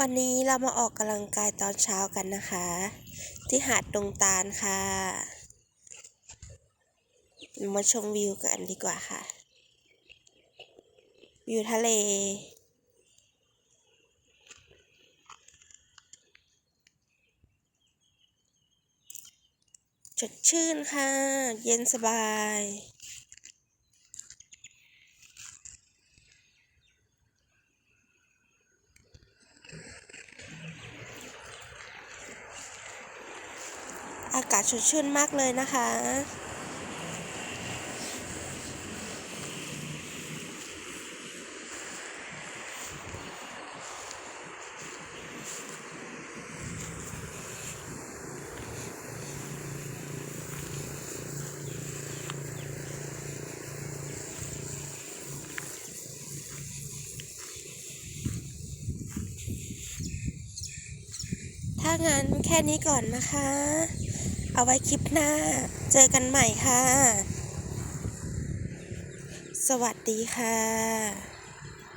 วันนี้เรามาออกกำลังกายตอนเช้ากันนะคะ ที่หาดดงตาลค่ะ มาชมวิวกันดีกว่าค่ะ วิวทะเล สดชื่นค่ะ เย็นสบาย อากาศสดชื่นมากเลยนะคะ ถ้างั้นแค่นี้ก่อนนะคะ เอาไว้คลิปหน้า เจอกันใหม่ค่ะ สวัสดีค่ะ